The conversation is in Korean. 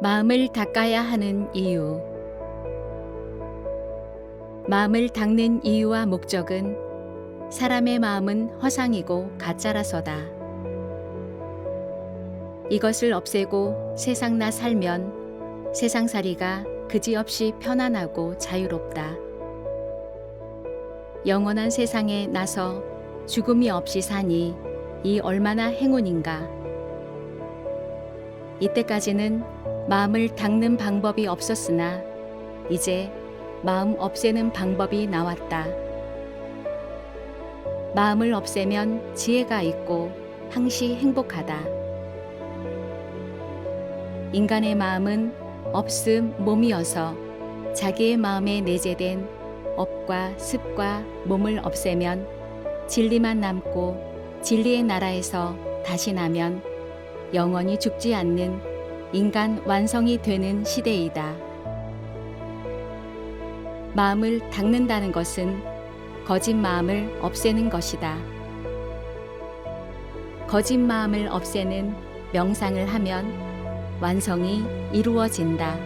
마음을 닦아야 하는 이유. 마음을 닦는 이유와 목적은 사람의 마음은 허상이고 가짜라서다. 이것을 없애고 세상나 살면 세상살이가 그지없이 편안하고 자유롭다. 영원한 세상에 나서 죽음이 없이 사니 이 얼마나 행운인가. 이때까지는 마음을 닦는 방법이 없었으나 이제 마음 없애는 방법이 나왔다. 마음을 없애면 지혜가 있고 항시 행복하다. 인간의 마음은 없음 몸이어서 자기의 마음에 내재된 업과 습과 몸을 없애면 진리만 남고 진리의 나라에서 다시 나면 영원히 죽지 않는 인간 완성이 되는 시대이다. 마음을 닦는다는 것은 거짓 마음을 없애는 것이다. 거짓 마음을 없애는 명상을 하면 완성이 이루어진다.